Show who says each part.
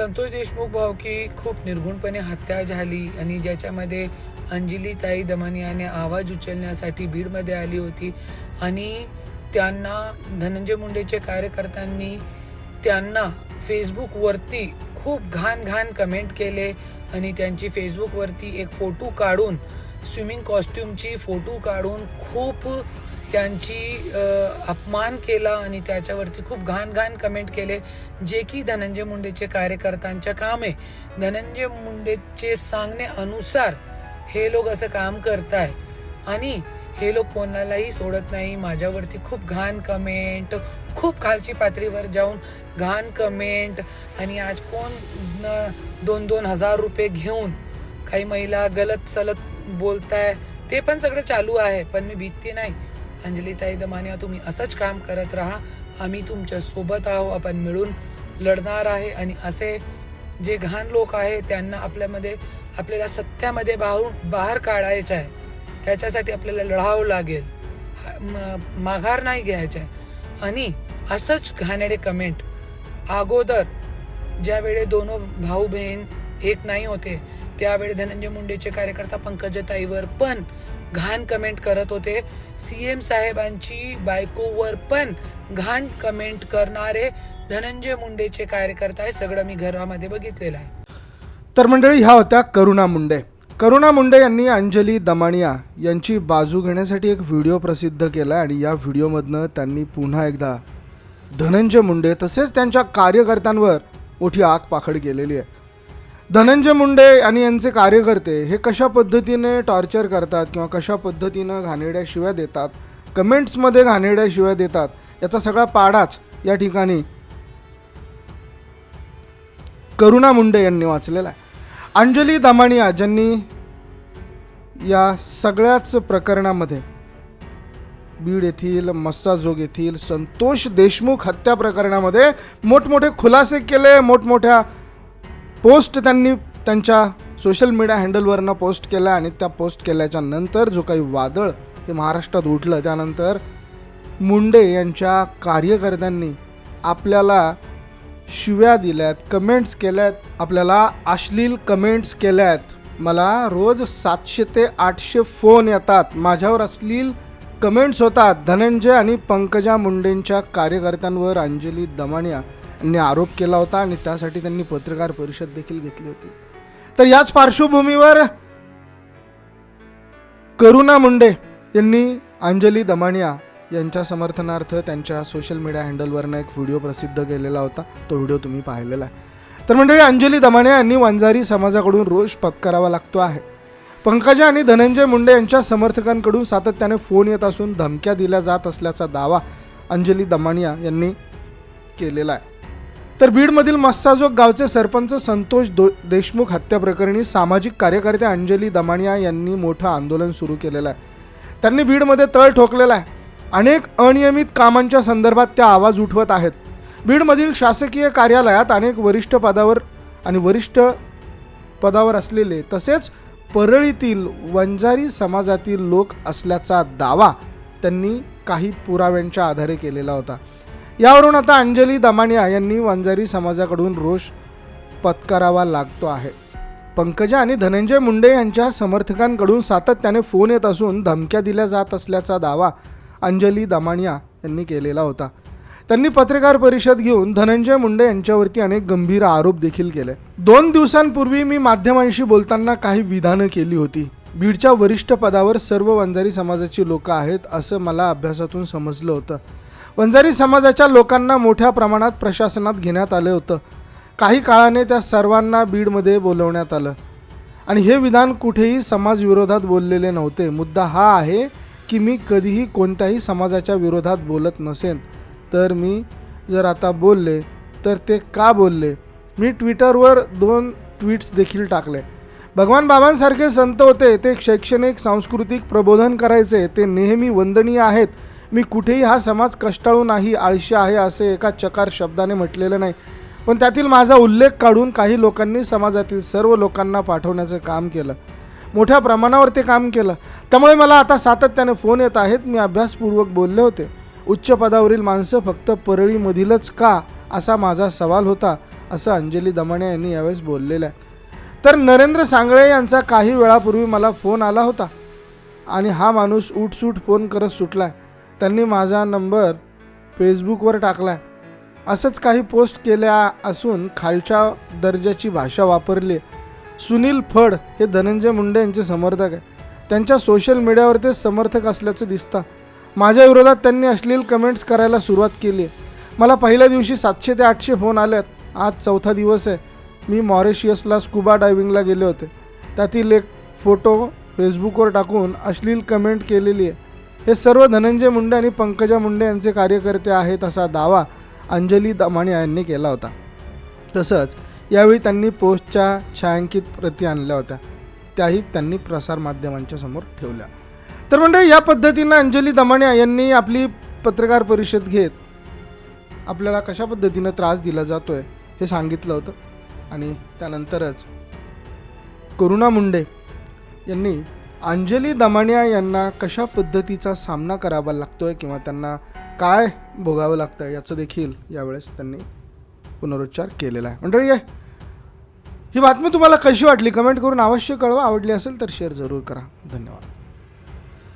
Speaker 1: संतोष देशमुख भाऊ की खूप निर्गुणपणे हत्या झाली आणि ज्याच्यामध्ये अंजली ताई दमानियाने आवाज उचलण्यासाठी बीडमध्ये आली होती. आणि त्यांना धनंजय मुंडेचे कार्यकर्त्यांनी त्यांना फेसबुकवरती खूप घाण घाण कमेंट केले आणि त्यांची फेसबुकवरती एक फोटो काढून स्विमिंग कॉस्ट्युमची फोटो काढून खूप त्यांची अपमान केला आणि त्याच्यावरती खूप घाण घाण कमेंट केले जे की धनंजय मुंडेचे कार्यकर्त्यांच्या काम. आहे धनंजय मुंडेचे सांगणे अनुसार हे लोक असं काम करताय आणि हे लोक कोणालाही सोडत नाही. माझ्यावरती खूप घाण कमेंट खूप खालची पातळीवर जाऊन घाण कमेंट आणि आज कोण न- दोन दोन हजार रुपये घेऊन काही महिला गलत सलत बोलताय ते पण सगळं चालू आहे. पण मी भीती नाही. अंजलीताई दमानिया तुम्ही असंच काम करत राहा. आम्ही तुमच्यासोबत आहो आपण मिळून लढणार आहे. आणि असे जे घाण लोक आहे त्यांना आपल्यामध्ये आपल्याला सत्यामध्ये बाहून बाहेर काढायचं आहे. त्याच्यासाठी आपल्याला लढावं लागेल. माघार नाही घ्यायचं आहे आणि असंच घाणेडे कमेंट अगोदर ज्यावेळी दोन भाऊ बहीण एक नाही होते त्यावेळी धनंजय मुंडेचे कार्यकर्ता पंकजताईवर. पण घाण कमेंट करत होते. सीएम साहेबांची बायकोवर पण घाण कमेंट करणारे धनंजय मुंडेचे कार्यकर्ता आहे सगळं मी घरामध्ये बघितलेलं आहे.
Speaker 2: तर मंडळी ह्या होत्या करुणा मुंडे. करुणा मुंडे यांनी अंजली दमानिया यांची बाजू घेण्यासाठी एक व्हिडिओ प्रसिद्ध केला आणि या व्हिडिओमधनं त्यांनी पुन्हा एकदा धनंजय मुंडे तसेच त्यांच्या कार्यकर्त्यांवर मोठी आग पाखड केलेली आहे. धनंजय मुंडे आणि यांचे कार्यकर्ते हे कशा पद्धतीने टॉर्चर करतात किंवा कशा पद्धतीनं घाणेरड्या शिव्या देतात? कमेंट्समध्ये घाणेरड्या शिव्या देतात? याचा सगळा पाडाच या ठिकाणी करुणा मुंडे यांनी वाचलेला आहे. अंजली दमानिया ज्यांनी या सगळ्याच प्रकरणामध्ये बीड येथील मस्साजोग येथील संतोष देशमुख हत्या प्रकरणामध्ये मोठमोठे खुलासे केले मोठमोठ्या पोस्ट त्यांनी त्यांच्या सोशल मीडिया हँडलवरनं पोस्ट केल्या आणि त्या पोस्ट केल्याच्यानंतर जो काही वादळ हे महाराष्ट्रात उठलं त्यानंतर मुंडे यांच्या कार्यकर्त्यांनी आपल्याला शिव्या दिल्यात कमेंट्स केल्यात आपल्याला अश्लील कमेंट्स केल्यात. मला रोज सातशे ते आठशे फोन येतात. माझ्यावर अश्लील कमेंट्स होतात. धनंजय आणि पंकजा मुंडेंच्या कार्यकर्त्यांवर अंजली दमानिया आरोप केला होता आणि त्यासाठी त्यांनी पत्रकार परिषद देखील घेतली होती. तर याच पार्श्वभूमीवर करुणा मुंडे यांनी अंजली दमानिया यांच्या समर्थनार्थ त्यांच्या सोशल मीडिया हँडलवरनं एक व्हिडिओ प्रसिद्ध केलेला होता. तो व्हिडिओ तुम्ही पाहिलेला आहे. तर मंडळी अंजली दमानिया यांनी वंजारी समाजाकडून रोष पत्करावा लागतो आहे. पंकजा आणि धनंजय मुंडे यांच्या समर्थकांकडून सातत्याने फोन येत असून धमक्या दिल्या जात असल्याचा दावा अंजली दमानिया यांनी केलेला आहे. तर बीडमधील मस्साजोग गावचे सरपंच संतोष दो देशमुख हत्याप्रकरणी सामाजिक कार्यकर्ते अंजली दमानिया यांनी मोठं आंदोलन सुरू केलेलं आहे. त्यांनी बीडमध्ये तळ ठोकलेला आहे. अनेक अनियमित कामांच्या संदर्भात त्या आवाज उठवत आहेत. बीडमधील शासकीय कार्यालयात अनेक वरिष्ठ पदावर आणि वरिष्ठ पदावर असलेले तसेच परळीतील वंजारी समाजातील लोक असल्याचा दावा त्यांनी काही पुराव्यांच्या आधारे केलेला होता. यावरून आता अंजली दमानिया यांनी वंजारी समाजाकडून रोष पत्करावा लागतो आहे. पंकजा आणि धनंजय मुंडे यांच्या समर्थकांकडून सातत्याने फोन येत असून धमक्या दिल्या जात असल्याचा दावा अंजली दमानिया यांनी केलेला होता. त्यांनी पत्रकार परिषद घेऊन धनंजय मुंडे यांच्यावरती अनेक गंभीर आरोप देखील केले. दोन दिवसांपूर्वी मी माध्यमांशी बोलताना काही विधानं केली होती. बीडच्या वरिष्ठ पदावर सर्व वंजारी समाजाची लोक आहेत असं मला अभ्यासातून समजलं होतं. वंजारी समाजाच्या लोकांना मोठ्या प्रमाणात प्रशासनात घेण्यात आलं होतं. काही काळाने त्या सर्वांना बीडमध्ये बोलवण्यात आलं. आणि हे विधान कुठेही समाजविरोधात बोललेले नव्हते. मुद्दा हा आहे की मी कधीही कोणत्याही समाजाच्या विरोधात बोलत नसेन. तर मी जर आता बोलले तर ते का बोलले? मी ट्विटरवर दोन ट्विट्स देखील टाकले. भगवान बाबांसारखे संत होते ते शैक्षणिक सांस्कृतिक प्रबोधन करायचे ते नेहमी वंदनीय आहेत. मी कुठेही हा समाज कष्टाळू नाही आळशी आहे असे एका चकार शब्दाने म्हटलेलं नाही. पण त्यातील माझा उल्लेख काढून काही लोकांनी समाजातील सर्व लोकांना पाठवण्याचं काम केलं. मोठ्या प्रमाणावर ते काम केलं. त्यामुळे मला आता सातत्याने फोन येत आहेत. मी अभ्यासपूर्वक बोलले होते. उच्च पदावरील माणसं फक्त परळीमधीलच का असा माझा सवाल होता असं अंजली दमाणे यांनी यावेळेस बोललेलं आहे. तर नरेंद्र सांगळे यांचा काही वेळापूर्वी मला फोन आला होता आणि हा माणूस उठसूट फोन करत सुटला आहे त्यांनी माझा नंबर फेसबुकवर टाकला आहे असंच काही पोस्ट केल्या असून खालच्या दर्जाची भाषा वापरली. आहे. सुनील फड हे धनंजय मुंडे यांचे समर्थक आहे त्यांच्या सोशल मीडियावर ते समर्थक असल्याचं दिसतं. माझ्या विरोधात त्यांनी अश्लील कमेंट्स करायला सुरुवात केली. आहे मला पहिल्या दिवशी सातशे ते आठशे फोन आलेत. आज चौथा दिवस आहे. मी मॉरिशियसला स्कुबा डायव्हिंगला गेले होते. त्यातील एक फोटो फेसबुकवर टाकून अश्लील कमेंट केलेली आहे. हे सर्व धनंजय मुंडे आणि पंकजा मुंडे यांचे कार्यकर्ते आहेत असा दावा अंजली दमाणे यांनी केला होता. तसंच यावेळी त्यांनी पोस्टच्या छायांकित प्रती आणल्या होत्या. त्याही त्यांनी प्रसारमाध्यमांच्या समोर ठेवल्या. तर म्हणजे या पद्धतीनं अंजली दमाणे यांनी आपली पत्रकार परिषद घेत आपल्याला कशा पद्धतीनं त्रास दिला जातो आहे हे सांगितलं होतं. आणि त्यानंतरच करुणा मुंडे यांनी अंजली दमाणिया यांना कशा पद्धतीचा सामना करावा लागतो आहे किंवा त्यांना काय भोगावं लागतं याचं देखील यावेळेस त्यांनी पुनरुच्चार केलेला आहे. मंडळी आहे ही बातमी तुम्हाला कशी वाटली? कमेंट करून अवश्य कळवा. आवडली असेल तर शेअर जरूर करा. धन्यवाद.